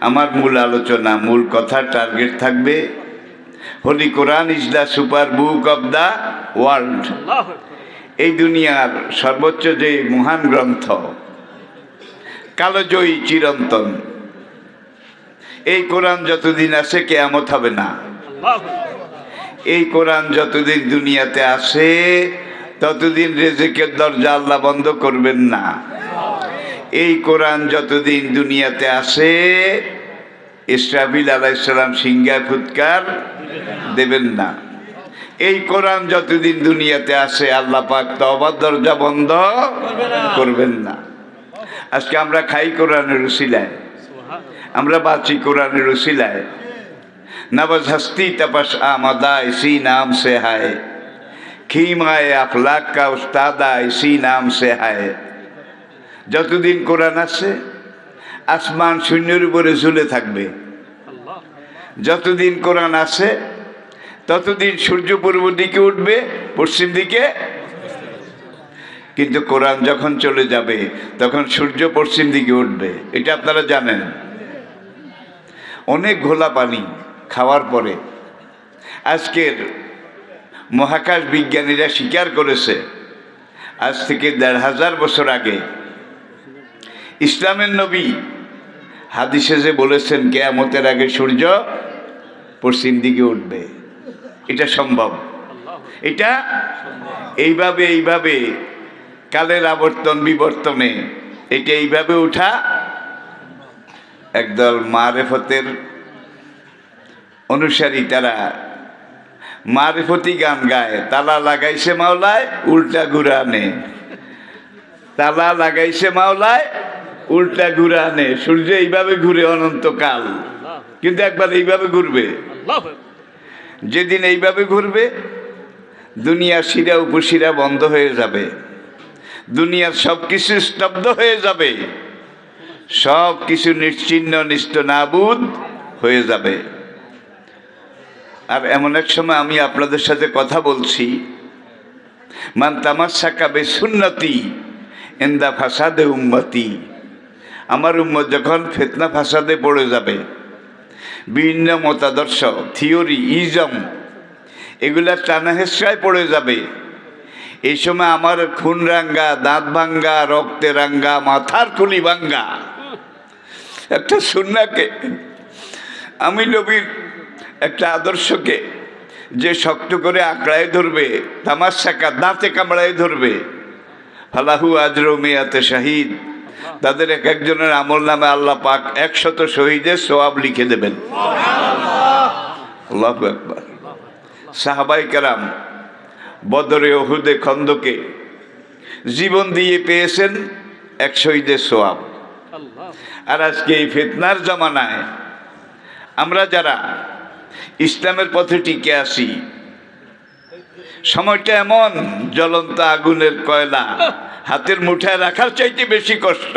আমার মূল আলোচনা মূল কথা টার্গেট থাকবে holy Quran is the super book of the world এই দুনিয়ার সর্বোচ্চ যে মহান গ্রন্থ কালোজয়ী চিরন্তন। এই কোরআন যতদিন আছে কেয়ামত হবে না। এই কোরআন যতদিন দুনিয়াতে আসে ততদিন রেজেকের দরজা আল্লাহ বন্ধ করবেন না। এই কোরআন যতদিন দুনিয়াতে আসে ইসরাফিল আলাইসালাম সিঙ্গার ফুৎকার দেবেন না এই কোরআন যতদিন দুনিয়াতে আসে আল্লাহ পাক তবার দরজা বন্ধ করবেন না আজকে আমরা খাই কোরআনের উসিলায় আমরা বাঁচি কোরআনের উসিলায় नवज हस्ती तपस आमदा इसी नाम से है खीमाए अफलाक का उस्तादा इसी नाम से है যতদিন কোরআন আছে আসমান শূন্যের উপরে ঝুলে থাকবে। যতদিন কোরআন আছে ততদিন সূর্য পূর্ব দিকে উঠবে পশ্চিম দিকে। কিন্তু কোরআন যখন চলে যাবে তখন সূর্য পশ্চিম দিকে উঠবে। এটা আপনারা জানেন। অনেক ঘোলা পানি খাওয়ার পরে আজকের মহাকাশ বিজ্ঞানীরা স্বীকার করেছে আজ থেকে দেড় হাজার বছর আগে ইসলামের নবী। হাদিসে যে বলেছেন, কেয়ামতের আগে সূর্য পশ্চিম দিকে উঠবে। এটা সম্ভব। এটা এইভাবে এইভাবে কালের আবর্তন বিবর্তনে এটা এইভাবে উঠা একদল মারেফতের অনুসারী তারা মারেফতি গান গায়। তালা লাগাইছে মাওলায়, উল্টা ঘুরা আনে তালা লাগাইছে মাওলায় উল্টা ঘুরা আনে। সূর্য এইভাবে ঘুরে অনন্তকাল। কিন্তু একবার এইভাবে ঘুরবে। যেদিন এইভাবে ঘুরবে দুনিয়ার শিরা উপশিরা বন্ধ হয়ে যাবে। দুনিয়ার সব কিছু স্তব্ধ হয়ে যাবে। সব কিছু নিশ্চিন্ন নিষ্ট নাবুদ হয়ে যাবে। আর এমন এক সময় আমি আপনাদের সাথে কথা বলছি। মান তামার সাকাবে সুন্নতি এন্দা ফাসাদে উম্মতি। আমার উম্মত যখন ফেতনা ফাসাদে পড়ে যাবে, বিভিন্ন মতাদর্শ, থিওরি, ইজম, এগুলা টানা হেসরায় পড়ে যাবে। এই সময় আমার খুন রাঙ্গা, দাঁত ভাঙ্গা, রক্তে রাঙ্গা, মাথার খুলি ভাঙ্গা। একটা সুন্নাকে, আমি নবীর একটা আদর্শকে যে শক্ত করে আঁকড়ায় ধরবে তামার দাঁতে কামড়ায় ধরবে। ফালাহু আজরো মেয়াতে শাহিদ তাদের এক একজনের আমল নামে আল্লাহ পাক একশত শহীদের সোয়াব লিখে দেবেন। আল্লাহ একবার সাহাবাই কারাম বদরে ওহুদে খন্দকে জীবন দিয়ে পেয়েছেন এক শহীদের সোয়াব আর আজকে এই ফিতনার জমানায় আমরা যারা ইসলামের পথে টিকে আসি সময়টা এমন জ্বলন্ত আগুনের কয়লা। হাতের মুঠায় রাখার চাইতে বেশি কষ্ট।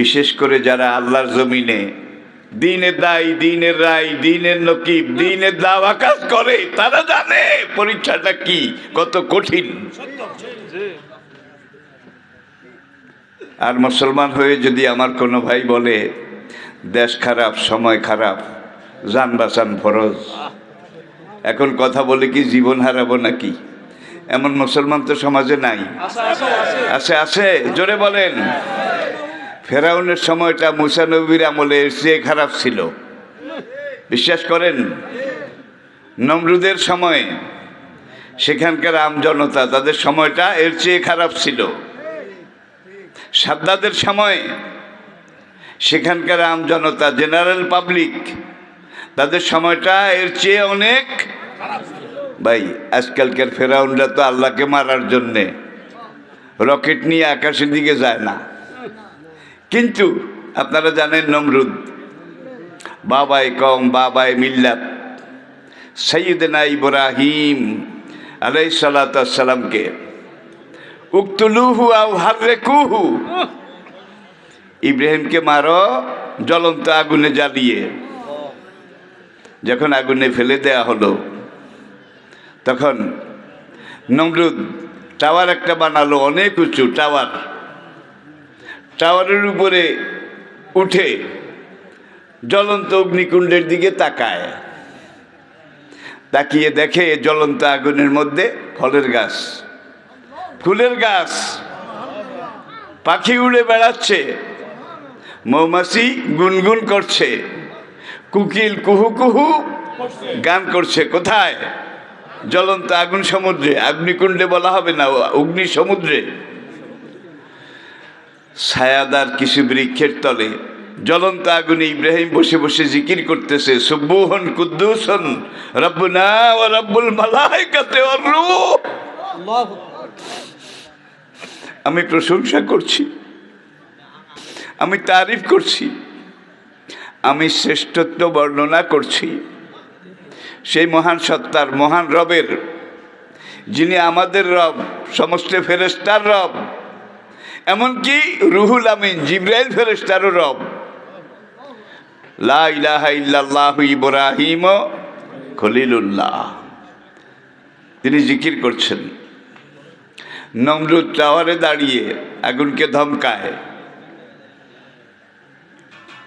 বিশেষ করে যারা আল্লাহর জমিনে দিনের দায়, দিনের রায়, দিনের নকিব, দিনের দাওয়া কাজ করে, তারা জানে পরীক্ষাটা কি, কত কঠিন। আর মুসলমান হয়ে যদি আমার কোনো ভাই বলে, দেশ খারাপ, সময় খারাপ, যান বাঁচান ফরজ। এখন কথা বলে কি জীবন হারাবো নাকি? এমন মুসলমান তো সমাজে নাই। আছে আছে জোরে বলেন। ফেরাউনের সময়টা মুসানবীর আমলে সে খারাপ ছিল। বিশ্বাস করেন? নমরুদের সময় সেখানকার আমজনতা তাদের সময়টা এর চেয়ে খারাপ ছিল। সাদ্দাদের সময় সেখানকার আমজনতা জেনারেল পাবলিক তাদের সময়টা এর চেয়ে অনেক ভাই, আজকালকার ফেরাউনরা তো আল্লাহকে মারার জন্যে রকেট নিয়ে আকাশের দিকে যায় না। কিন্তু আপনারা জানেন নমরুদ, বাবাই কম, বাবাই মিল্লাত সৈয়দনা ইব্রাহিম আলাই সালাতামকে উক্তুলুহু আউ হাররেকুহু, ইব্রাহিমকে মারো, জ্বলন্ত আগুনে জ্বালিয়ে। যখন আগুনে ফেলে দেয়া হলো তখন নমরুদ টাওয়ার একটা বানালো, অনেক উঁচু টাওয়ার। টাওয়ারের উপরে উঠে জ্বলন্ত অগ্নিকুণ্ডের দিকে তাকায়। তাকিয়ে দেখে জ্বলন্ত আগুনের মধ্যে ফলের গাছ। ফুলের গাছ। পাখি উড়ে বেড়াচ্ছে। মৌমাছি গুনগুন করছে। কুকিল কুহু কুহু গান করছে, কোথায়? জ্বলন্ত আগুন সমুদ্রে অগ্নিকুণ্ডে বলা হবে না অগ্নি সমুদ্রে। ছায়াদার কিছু বৃক্ষের তলে জ্বলন্ত আগুনে ইব্রাহিম বসে বসে জিকির করতেছে সুব্বুহন কুদ্দুসন রব্বুনা ও রব্বুল মালাইকাতে ওয়ার রূহ। আল্লাহু আমি প্রশংসা করছি আমি তারিফ করছি আমি শ্রেষ্ঠত্ব বর্ণনা করছি। সেই মহান সত্তার মহান রবের, যিনি আমাদের রব, সমস্ত ফেরেস্তার রব, এমনকি রুহুল আমিন, জিব্রাইল ফেরেস্তারও রব। ইব্রাহিম খলিলুল্লাহ। তিনি জিকির করছেন। নমরুদ টাওয়ারে দাঁড়িয়ে আগুনকে ধমকায়।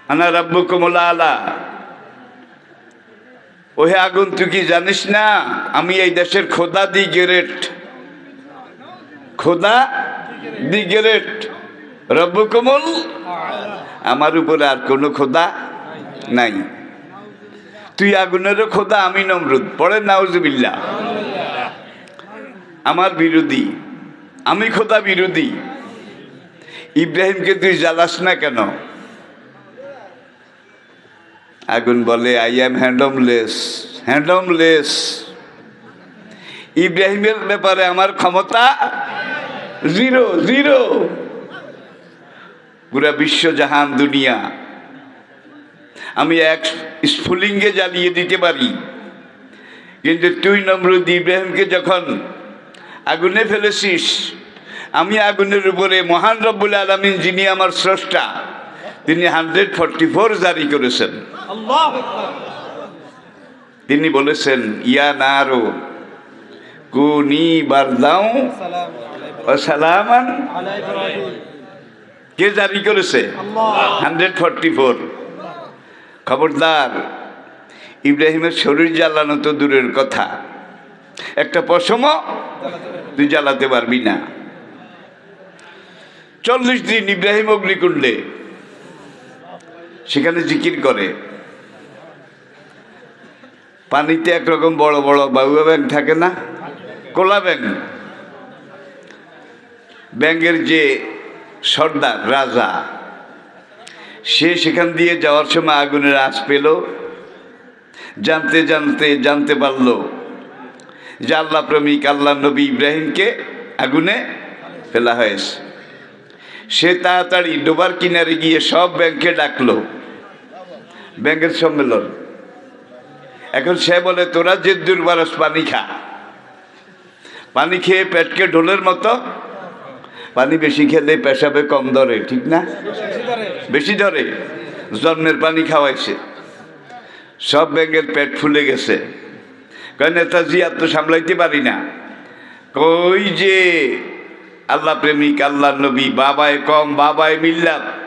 আনা রাব্বু কমলা আলা। ওহে আগুন তুই কি জানিস না, আমি এই দেশের খোদা দি গেরেট। খোদা দি গেরেট। রব্বু কমল আমার উপরে আর কোনো খোদা নাই। তুই আগুনেরও খোদা, আমি নমরুদ। পড়ে নাউজবিল্লা আমার বিরোধী, আমি খোদা বিরোধী। ইব্রাহিমকে তুই জ্বালাস না কেন? আগুন বলে আই এম হ্যান্ডমলেস হ্যান্ডমলেস ইব্রাহিমের ব্যাপারে আমার ক্ষমতা জিরো জিরো পুরা বিশ্বজাহান দুনিয়া। আমি এক স্ফুলিঙ্গে জ্বালিয়ে দিতে পারি। কিন্তু তুই নমরুদ ইব্রাহিমকে যখন আগুনে ফেলেছিস, আমি আগুনের উপরে মহান রব্বুল আলমিন যিনি আমার স্রষ্টা তিনি হান্ড্রেড ফর্টি ফোর জারি করেছেন। তিনি বলেছেন ইয়া নারো কুনি বারদাও সালাম সালামান কে জারি করেছে? Hundred forty four. খবরদার ইব্রাহিমের শরীর জ্বালানো তো দূরের কথা। একটা পশম তুই জ্বালাতে পারবি না। চল্লিশ দিন ইব্রাহিম অগ্নিকুণ্ডে সেখানে জিকির করে। পানিতে একরকম বড় বড় বাবুয়া ব্যাং থাকে না? কোলা ব্যাং ব্যাঙ্গের যে সর্দার, রাজা, সে সেখান দিয়ে যাওয়ার সময় আগুনের আঁচ পেল। জানতে জানতে জানতে পারল যে আল্লাহ প্রেমিক, আল্লাহ নবী ইব্রাহিমকে আগুনে ফেলা হয়েছে। সে তাড়াতাড়ি ডোবার কিনারে গিয়ে সব ব্যাংকে ডাকলো। ব্যাংকের সম্মেলন। এখন সে বলে, তোরা যে দুর্বারস পানি খা। পানি খেয়ে পেটকে ঢোলের মতো। পানি বেশি খেলে পেশাবে কম ধরে, ঠিক না? বেশি ধরে। জন্মের পানি খাওয়াইছে। সব ব্যাঙের পেট ফুলে গেছে। কয়, নেতাজি, আর তো সামলাইতে পারি না। কই যে, আল্লাহ প্রেমিক, আল্লাহ নবী, বাবায় কম, বাবায় মিল্লাত।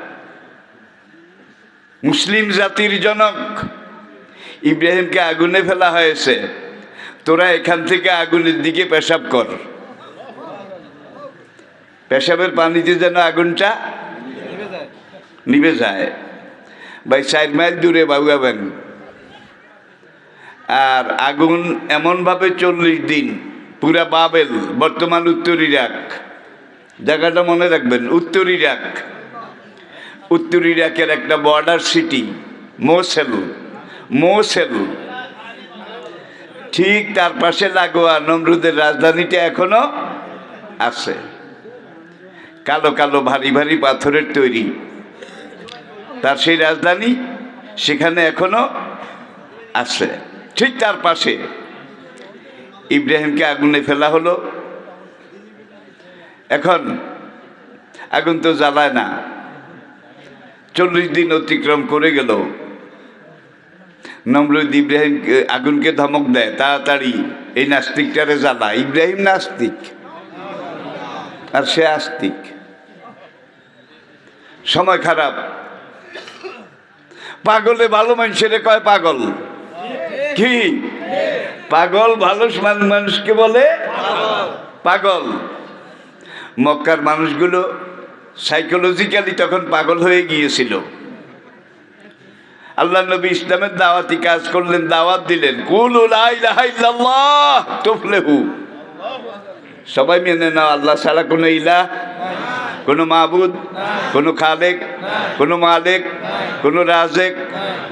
মুসলিম জাতির জনক। ইব্রাহিমকে আগুনে ফেলা হয়েছে। তোরা এখান থেকে আগুনের দিকে পেশাব কর। পেশাবের পানিতে যেন আগুনটা নিভে যায়। ভাই, চার মাইল দূরে বাউগাবেন আর আগুন এমনভাবে চল্লিশ দিন, পুরা বাবেল, বর্তমান উত্তর ইরাক জায়গাটা মনে রাখবেন উত্তর ইরাক উত্তর ইরাকের একটা বর্ডার সিটি মোসেল মোসেল ঠিক তার পাশে লাগোয়া নমরুদের রাজধানীটা এখনও আছে। কালো কালো ভারী ভারী পাথরের তৈরি। তার সেই রাজধানী সেখানে এখনও আছে। ঠিক তার পাশে ইব্রাহিমকে আগুনে ফেলা হলো। এখন আগুন তো জ্বালায় না। চল্লিশ দিন অতিক্রম করে গেল। নমরুদ ইব্রাহিম আগুনকে ধমক দেয়, তাড়াতাড়ি, এই নাস্তিকটারে জ্বালা। ইব্রাহিম নাস্তিক, আর সে আস্তিক। সময় খারাপ। পাগলে ভালো মানুষের কয় পাগল? কি? পাগল ভালো মানুষকে বলে? পাগল। মক্কার মানুষগুলো সাইকোলজিক্যালি তখন পাগল হয়ে গিয়েছিল। আল্লাহ নবী ইসলামের দাওয়াতি কাজ করলেন, দাওয়াত দিলেন সবাই মেনে নাও, আল্লাহ ছাড়া কোনো ইলা কোনো মাহবুদ কোনো খালেক, কোনো মালেক, কোনো রাজেক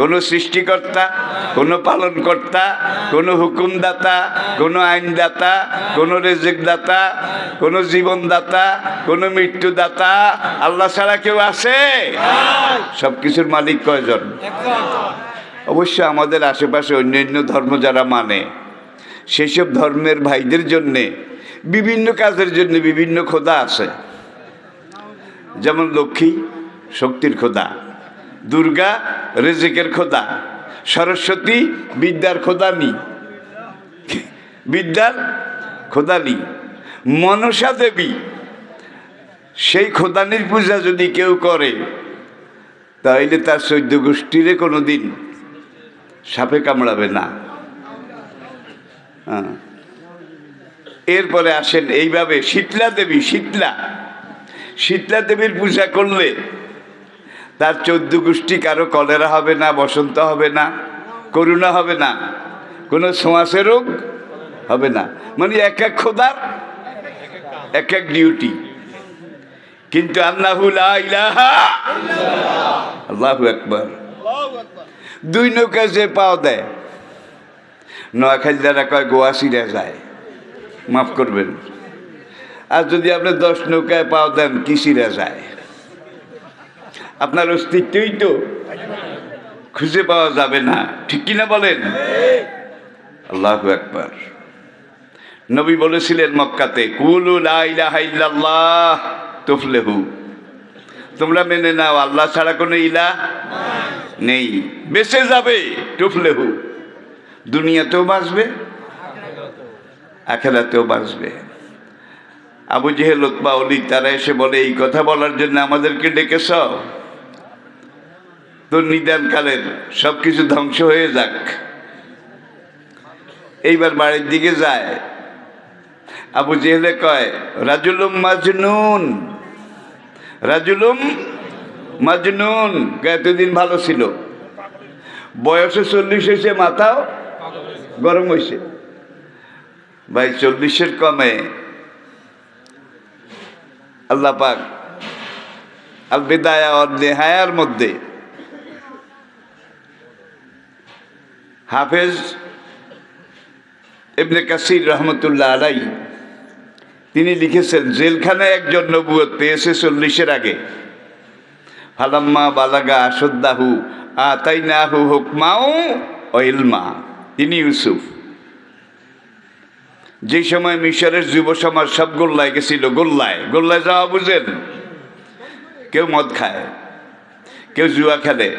কোনো সৃষ্টিকর্তা, কোনো পালনকর্তা, কোনো হুকুমদাতা, কোনো আইনদাতা, কোনো রেজেকদাতা, কোনো জীবনদাতা, কোনো মৃত্যুদাতা আল্লাহ ছাড়া কেউ আছে? সব কিছুর মালিক কয়জন? অবশ্য আমাদের আশেপাশে অন্যান্য ধর্ম যারা মানে সেসব ধর্মের ভাইদের জন্যে, বিভিন্ন কাজের জন্য বিভিন্ন খোদা আছে। যেমন লক্ষ্মী শক্তির খোদা, দুর্গা রেজেকের খোদা। সরস্বতী বিদ্যার খোদানি বিদ্যার খোদানি মনসা দেবী, সেই খোদানির পূজা যদি কেউ করে তাহলে তার চৈদ্য গোষ্ঠীরে কোনো দিন সাপে কামড়াবে না। এরপরে আসেন এইভাবে শীতলা দেবী, শীতলা। শীতলা দেবীর পূজা করলে তার চোদ্দ গোষ্ঠী কারও কলেরা হবে না, বসন্ত হবে না, করুণা হবে না, কোনো ছোঁয়াশে রোগ হবে না। মানে এক এক খোদার, এক এক ডিউটি কিন্তু আল্লাহু একবার দুই নৌকা যে পাও দেয়। নোয়াখালী কয়, গোয়া যায়। মাফ করবেন। আর যদি আপনি দশ নৌকায় পাও দেন, কি সিরা যায়? আপনার অস্তিত্বই তো। খুঁজে পাওয়া যাবে না। ঠিক কিনা বলেন? আল্লাহ একবার নবী বলেছিলেন মক্কাতে, কুলু তুফলেহু। তোমরা মেনে নাও, আল্লাহ ছাড়া কোনো ইলা নেই। বেঁচে যাবে টুফলেহু দুনিয়াতেও বাঁচবে, আখেরাতেও বাঁচবে। আবু জেহেল, উতবা, অলি, তারা এসে বলে, এই কথা বলার জন্য আমাদেরকে ডেকেছ? তো নিদানকালের সব কিছু ধ্বংস হয়ে যাক। এইবার বাড়ির দিকে যায়। আবু জেহেলে কয়, রাজুলুম মাজনুন রাজুলুম মাজনুন। এতদিন ভালো ছিল। বয়সে চল্লিশ হয়েছে, মাথাও গরম হয়েছে। ভাই, চল্লিশের কমে আল্লাহ পাক আল বেদায়া অর নেহায়ার মধ্যে হাফেজ ইবনে কাসির রহমতুল্লাহ আলাই, তিনি লিখেছেন, জেলখানায় একজন নবুয়ত পেয়েছে চল্লিশের আগে। ফালাম্মা বালাগা আসদ্দাহু আতাইনাহু হুকমাও ও ইলমা। তিনি ইউসুফ। যে সময় মিশরের যুব সমাজ সব গোল্লায় গেছিল, গোল্লায়। গোল্লায় যাওয়া বুঝেন? কেউ মদ খায়, কেউ জুয়া খেলে,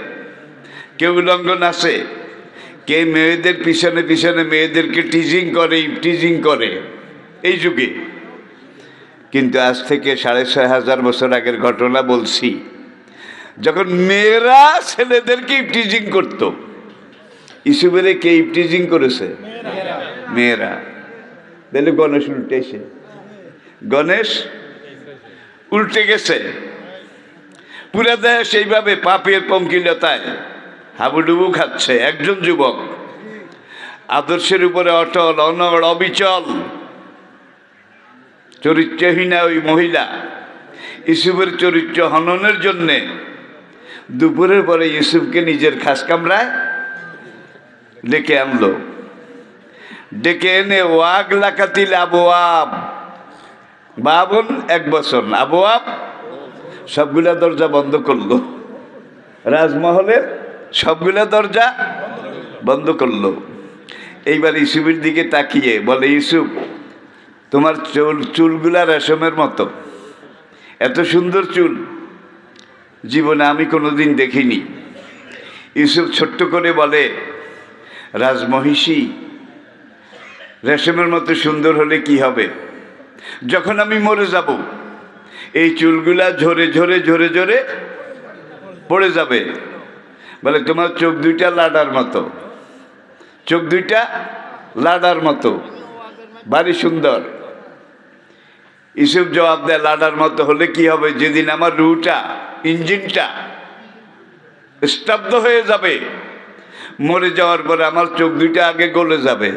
কেউ উলঙ্গ নাচে কে মেয়েদের পিছনে পিছনে মেয়েদেরকে টিজিং করে টিজিং করে? এই যুগে। কিন্তু আজ থেকে সাড়ে ছয় হাজার বছর আগের ঘটনা বলছি, যখন মেয়েরা ছেলেদেরকে ইপটিজিং করত ইসুবের কে ইপটিজিং করেছে? মেয়েরা। তাহলে গণেশ উল্টেছে গণেশ উল্টে গেছে। পুরা দেশ এইভাবে পাপের পঙ্কিলতায় হাবুডুবু খাচ্ছে, একজন যুবক। আদর্শের উপরে অটল, অনড়, অবিচল। চরিত্রহীনা ওই মহিলা। ইসুফের চরিত্র হননের জন্যে দুপুরের পরে ইউসুফকে নিজের খাস কামরায় ডেকে আনলো। ডেকে এনে, ওয়াগ লাকাতিল আবোয়াব বাবন এক বছর আবোয়াব সবগুলা দরজা বন্ধ করল। রাজমহলের সবগুলা দরজা বন্ধ করল। এইবার ইউসুফের দিকে তাকিয়ে বলে ইউসুফ তোমার চুল, চুলগুলা রেশমের মতো। এত সুন্দর চুল। জীবনে আমি কোনোদিন দেখিনি। ইউসুফ ছোট্ট করে বলে, রাজমহিষী, রেশমের মতো সুন্দর হলে কি হবে? যখন আমি মরে যাব, এই চুলগুলা ঝরে ঝরে ঝরে ঝরে পড়ে যাবে। বলে, তোমার চোখ দুইটা লাডার মতো। চোখ দুইটা লাডার মতো। ভারী সুন্দর। ইসুফ জবাব দেয়, লাডার মতো হলে কি হবে? যেদিন আমার রুটা ইঞ্জিনটা স্তব্ধ হয়ে যাবে, মরে যাওয়ার পরে আমার চোখ দুইটা আগে গলে যাবে।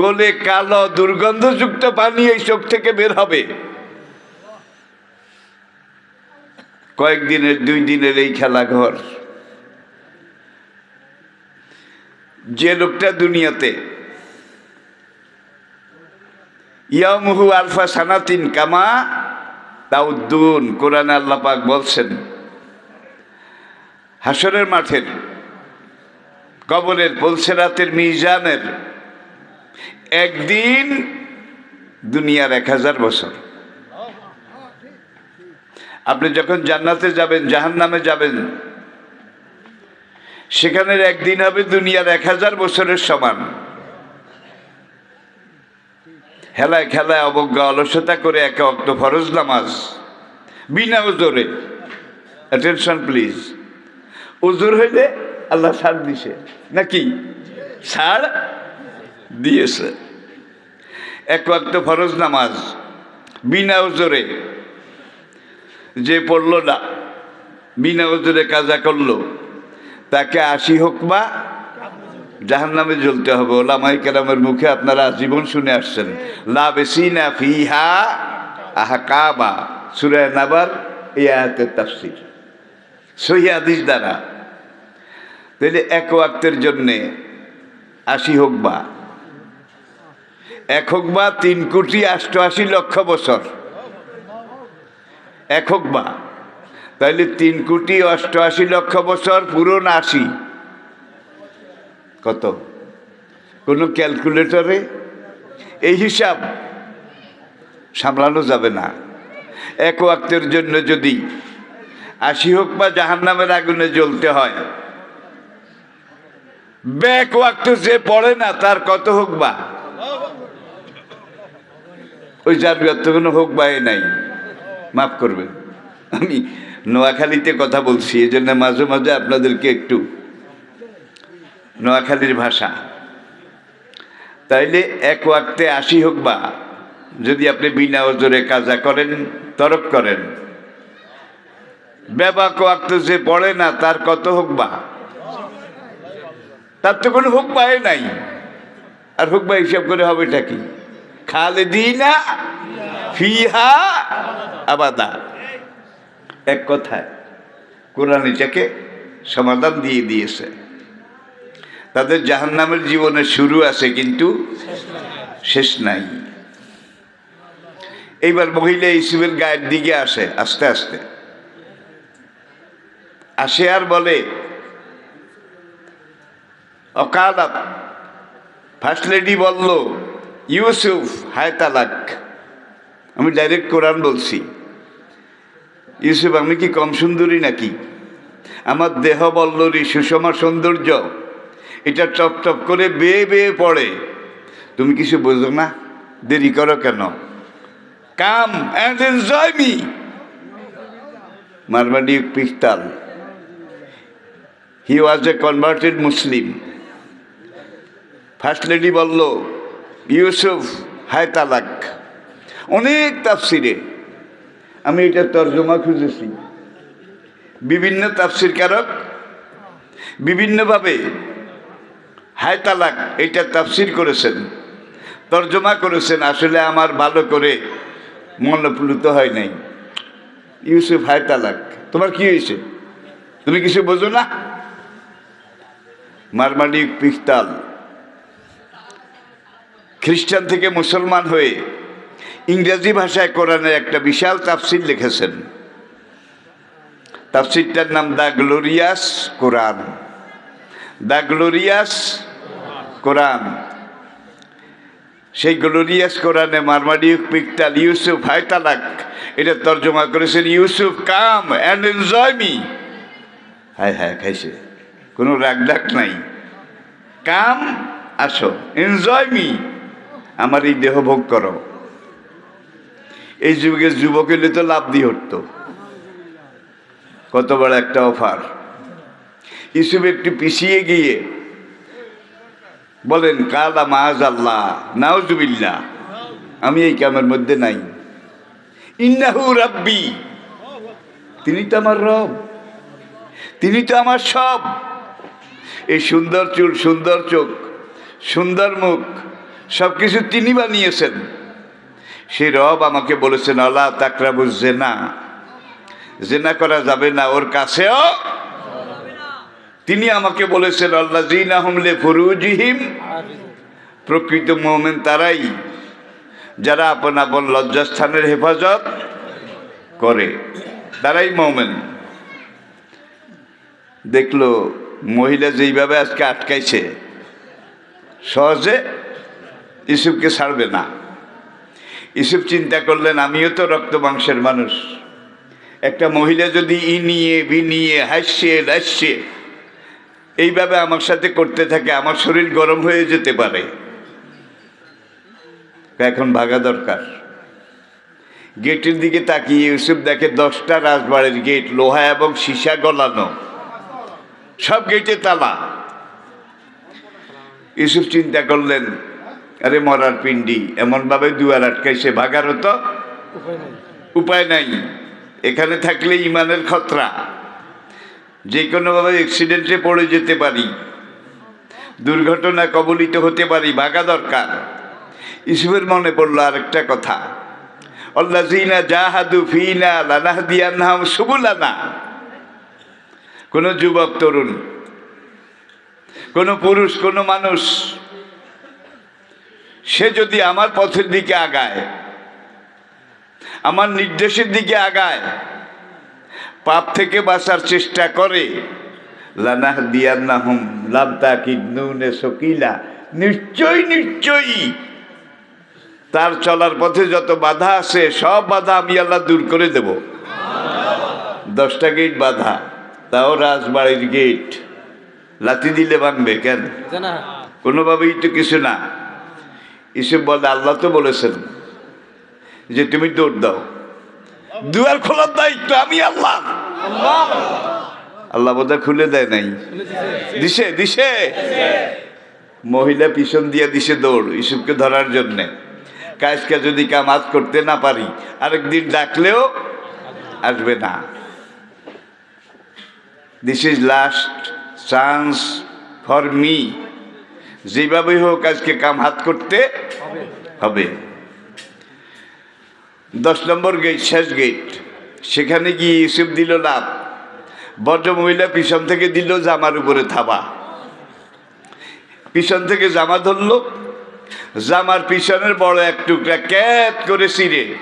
গলে কালো দুর্গন্ধযুক্ত পানি এই চোখ থেকে বের হবে। কয়েকদিনের, দুই দিনের এই খেলা ঘর যে লোকটা দুনিয়াতে, ইয়ামুহু আলফা সানাতিন কামা তাউদ্দুন, কোরআন আল্লাহ পাক বলছেন হাসরের মাঠের, কবরের, পলসেরাতের মিজানের, একদিন দুনিয়ার এক হাজার বছর। আপনি যখন জান্নাতে যাবেন জাহান নামে যাবেন সেখানের একদিন হবে দুনিয়ার এক হাজার বছরের সমান। হেলায় খেলায় অবজ্ঞা, অলসতা করে একে অক্ত ফরজ নামাজ। বিনা ওজোরে অ্যাটেনশন প্লিজ ওজোর হইলে আল্লাহ ছাড় দিছে। নাকি? ছাড় দিয়েছে। এক ওয়াক্ত ফরজ নামাজ। বিনা ওজোরে যে পড়ল না, বিনা ওজোরে কাজা করল। তাকে আশি হোক বা জাহান নামে জ্বলতে হবে। ওলামাই কেরামের মুখে আপনারা জীবন শুনে আসছেন। লা বেসিনা ফিহা আহা কাবা সুরায় নাবার এই আয়াতের তাফসির। সহি হাদিস দ্বারা। তাহলে এক ওয়াক্তের জন্যে আশি হোক বা। এক হোক বা তিন কোটি অষ্টআশি লক্ষ বছর। এক হোক বা। তাহলে তিন কোটি অষ্টআশি লক্ষ বছর পুরন আশি। কত? কোনো ক্যালকুলেটরে? এই হিসাব সামলানো যাবে না। এক ওয়াক্তের জন্য যদি আশি হোক বা জাহান নামের আগুনে জ্বলতে হয়। ব্যাক ওয়াক্ত যে পড়ে না, তার কত হোক বা? ওই যার ব্যর্থ কোনো হোক বা এ নাই। মাফ করবেন। আমি নোয়াখালীতে কথা বলছি এই জন্য মাঝে মাঝে আপনাদেরকে একটু নোয়াখালীর ভাষা। তাইলে এক ওয়াক্তে আশি হোক বা, যদি আপনি বিনা ওজোরে কাজা করেন, তরক করেন। ব্যাপক ওয়াক্ত যে পড়ে না, তার কত হোক বা? তার তো কোনো হোক পায় নাই। আর হোক বা হিসাব করে হবেটা কি? খালে দিই না ফিহা আবাদা। এক কথায়, কোরআন এটাকে সমাধান দিয়ে দিয়েছে। তাদের জাহান্নামের জীবনে শুরু আছে কিন্তু শেষ নাই। এইবার মহিলা ইসুফের গায়ের দিকে আসে, আস্তে আস্তে। আসে আর বলে, অকালাত, ফার্স্ট লেডি বলল, ইউসুফ হায় তালাক। আমি ডাইরেক্ট কোরআন বলছি। ইউসুফ, আমি কি কম সুন্দরী নাকি? আমার দেহ বল্লরী, সুষমা সৌন্দর্য। এটা টপ টপ করে বেয়ে বেয়ে পড়ে। তুমি কিছু বোঝো না? দেরি করো কেন? Come and enjoy me. মারমাডি পিস্তাল। He was a converted Muslim first lady বলল, ইউসুফ, হায় তালাক। অনেক তাফসিরে আমি এটা তর্জমা খুঁজেছি। বিভিন্ন তাফসির কারক বিভিন্নভাবে হায় তালাক, এটা তাফসির করেছেন, তর্জমা করেছেন, আসলে আমার ভালো করে মনোপ্লুত হয় নাই। ইউসুফ, হায় তালাক, তোমার কি হয়েছে? তুমি কিছু বোঝো না? মারমাডি পিস্তাল। খ্রিস্টান থেকে মুসলমান হয়ে ইংরেজি ভাষায় কোরআনের একটা বিশাল তাফসির লিখেছেন। তাফসিরটার নাম the glorious Quran. The glorious Quran. সেই গ্লোরিয়াস কোরআনে মারমাডি পিকতাল ইউসুফ, হায়তালাক, এটা তর্জমা করেছেন, Yusuf, come and enjoy me. হায় হায়, খাইছে। কোনো রাগ ডাক নাই। কাম, আসো, এনজয় মি। আমার এই দেহ ভোগ করো। এই যুগে যুবক এলে তো লাভ দিয়ে উঠতো। কত বড় একটা অফার। ইসুফ একটু পিছিয়ে গিয়ে বলেন, কালা মাজ আল্লাহ নাউজুবিল্লা আমি এই কামের মধ্যে নাই। ইন্নাহু রাব্বি, তিনি তো আমার রব, তিনি তো আমার সব। এই সুন্দর চুল, সুন্দর চোখ, সুন্দর মুখ সব কিছু তিনি বানিয়েছেন। সেই রব আমাকে বলেছেন, আল্লাহ তাকরাবু জেনা। জেনা করা যাবে না, ওর কাছেও তিনি আমাকে বলেছেন, আল্লাহ জিনা হমলে ফরুজিহিম। প্রকৃত মোমেন তারাই, যারা আপন আপন লজ্জাস্থানের হেফাজত করে, তারাই মোমেন। দেখল, মহিলা যেইভাবে আজকে আটকাইছে, সহজে ইসুফকে ছাড়বে না। ইসুফ চিন্তা করলেন, আমিও তো রক্ত মাংসের মানুষ। একটা মহিলা যদি ই নিয়ে, বি নিয়ে, হাসছে লাসছে এইভাবে আমার সাথে করতে থাকে, আমার শরীর গরম হয়ে যেতে পারে। এখন ভাগা দরকার। গেটের দিকে তাকিয়ে ইউসুফ দেখে দশটা রাজবাড়ির গেট, লোহা এবং সীসা গলানো। সব গেটে তালা। ইউসুফ চিন্তা করলেন আরে মরার পিণ্ডি এমনভাবে দুয়ার আটকাইছে ভাগারও তো উপায় নেই। উপায় নাই। এখানে থাকলে ইমানের খতরা। যে কোনোভাবে অ্যাক্সিডেন্টে পড়ে যেতে পারি দুর্ঘটনা কবলিত হতে পারি ভাগা দরকার। ইসুফের মনে পড়ল আরেকটা কথা। অল্লাজিনা জাহাদু ফিনা লানাহদিয়ান্নাহম সুবুলানা। কোনো যুবক তরুণ কোনো পুরুষ কোনো মানুষ সে যদি আমার পথের দিকে আগায় আমার নির্দেশের দিকে আগায় পাপ থেকে বাঁচার চেষ্টা করে লানাহ দিয়ান্নাহুম লাম তাকিদ নুনে সকিলা নিশ্চয়ই নিশ্চয়ই তার চলার পথে যত বাধা আছে সব বাধা আমি আল্লাহ দূর করে দেব। দশটা গেট বাধা তাও রাজবাড়ির গেট। লাথি দিলে ভাঙবে কেন? কোনোভাবেই তো কিছু না। ইসব বলে আল্লাহ তো বলেছেন যে তুমি দৌড় দাও। দুয়ার খোলার দায়িত্ব আমি আল্লাহ। আল্লাহ বোধহয় খুলে দেয় নাই। দিছে দিছে মহিলা পিছন দিয়ে দিছে দৌড় ইসুফকে ধরার জন্যে। কাজকে যদি কাম কামাজ করতে না পারি আরেকদিন ডাকলেও আসবে না। This is last chance for me যেভাবেই হোক আজকে কাম হাত করতে হবে। দশ নম্বর গেট শেষ গেট সেখানে গিয়ে ইউসুফ দিল লাভ। ভদ্র মহিলা পিছন থেকে দিল জামার উপরে থাবা। পিছন থেকে জামা ধরলো। জামার পিছনের বড় এক টুকরা ক্যাত করে ছিঁড়ে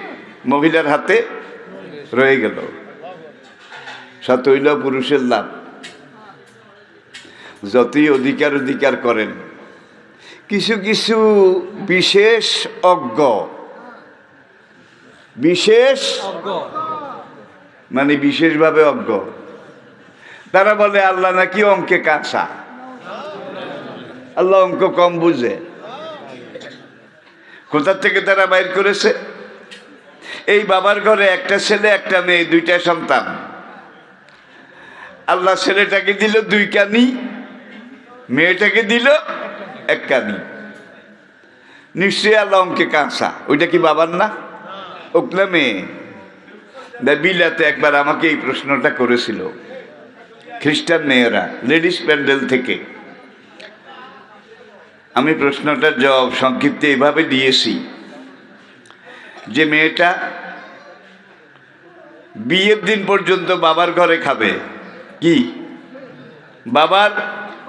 মহিলার হাতে রয়ে গেল। সতইল পুরুষের লাভ। যতই অধিকার অধিকার করেন কিছু কিছু বিশেষ অজ্ঞ। বিশেষ? অজ্ঞ। মানে বিশেষভাবে অজ্ঞ। তারা বলে আল্লাহ নাকি অঙ্কে কাঁচা। আল্লাহ অঙ্ক কম বুঝে। কোথার থেকে তারা বাইর করেছে? এই বাবার ঘরে একটা ছেলে একটা মেয়ে দুইটা সন্তান। আল্লাহ ছেলেটাকে দিল দুই কানি মেয়েটাকে দিল এক কানি আল্লাহ অঙ্কে কাঁচা। ওইটা কি বাবার না? ওকলা মেয়ে। বিলাতে একবার আমাকে এই প্রশ্নটা করেছিল। খ্রিস্টান মেয়েরা, লেডিস প্যান্ডেল থেকে। আমি প্রশ্নটার জবাব সংক্ষিপ্তে এভাবে দিয়েছি। যে মেয়েটা বিয়ের দিন পর্যন্ত বাবার ঘরে খাবে। কি? বাবার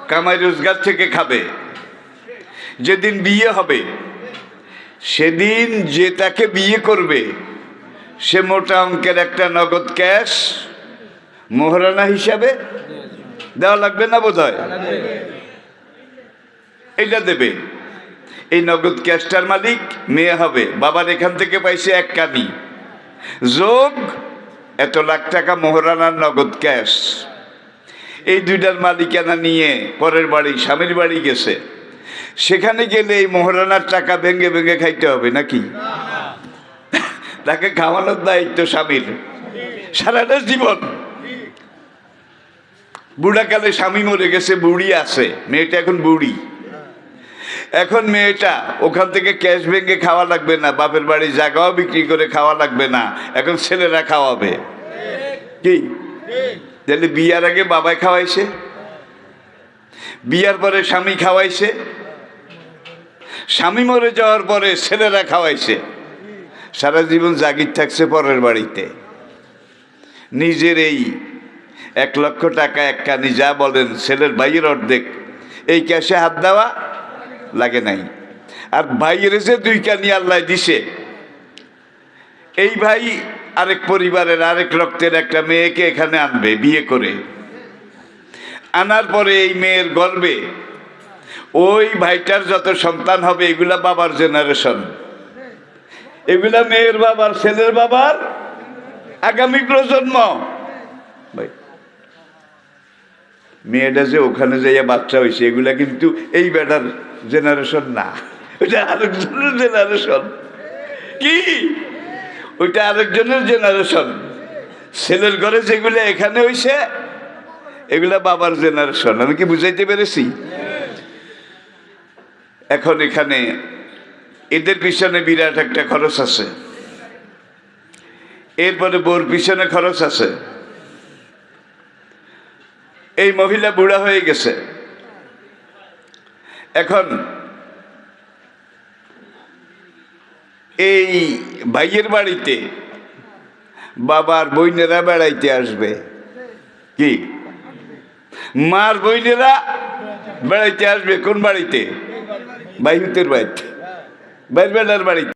কামাই রোজগার থেকে খাবে। যেদিন বিয়ে হবে, সেদিন যে তাকে বিয়ে করবে, সে মোটা অঙ্কের একটা নগদ ক্যাশ মোহরানা হিসাবে দেওয়া লাগবে না বোধ হয় এইটা দেবে। এই নগদ ক্যাশটার মালিক মেয়ে হবে, বাবার এখান থেকে পাইছে এক কানি। যোগ এত লাখ টাকা মোহরানার নগদ ক্যাশ। এই দুইটার মালিকানা নিয়ে পরের বাড়ি, স্বামীর বাড়ি গেছে। সেখানে গেলে এই মোহরানার টাকা ভেঙে ভেঙে খাইতে হবে নাকি? তাকে খাওয়ানোর দায়িত্ব স্বামীর। সারাটা জীবন। বুড়াকালে স্বামী মরে গেছে, বুড়ি আছে। মেয়েটা এখন বুড়ি। এখন মেয়েটা ওখান থেকে ক্যাশ ব্যাঙ্কে খাওয়া লাগবে না, বাপের বাড়ি জায়গাও বিক্রি করে খাওয়া লাগবে না, এখন ছেলেরা খাওয়াবে। কি? তাহলে বিয়ার আগে বাবাই খাওয়াইছে? বিয়ার পরে স্বামী খাওয়াইছে? স্বামী মরে যাওয়ার পরে ছেলেরা খাওয়াইছে। সারা জীবন জাগির থাকছে পরের বাড়িতে। নিজের এই এক লক্ষ টাকা এক কানি যা বলেন, ছেলের ভাইয়ের অর্ধেক, এই ক্যাশে হাত দেওয়া লাগে নাই। আর ভাইয়ের যে দুই কানি আল্লাহ দিছে, এই ভাই আরেক পরিবারের আরেক রক্তের একটা মেয়েকে এখানে আনবে, বিয়ে করে। আনার পরে এই মেয়ের গর্বে ওই ভাইটার যত সন্তান হবে, এগুলা বাবার জেনারেশন এগুলা মেয়ের বাবার, ছেলের বাবার আগামী প্রজন্ম। ভাই, মেয়েটা যে ওখানে যাইয়া বাচ্চা হয়েছে এগুলা কিন্তু এই বেটার জেনারেশন না। ওইটা আরেকজনের জেনারেশন কি? ওইটা আরেকজনের জেনারেশন ছেলের ঘরে যেগুলো এখানে হইছে, এগুলা বাবার জেনারেশন আমি কি বুঝাইতে পেরেছি? এখন এখানে এদের পিছনে বিরাট একটা খরচ আছে। এরপরে বোর পিছনে খরচ আছে। এই মহিলা বুড়া হয়ে গেছে। এখন এই ভাইয়ের বাড়িতে বাবার বইনেরা বেড়াইতে আসবে। কি? মার বইনেরা বেড়াইতে আসবে কোন বাড়িতে? বাইহুতের বাড়িতে বাইর বেলার বাড়িতে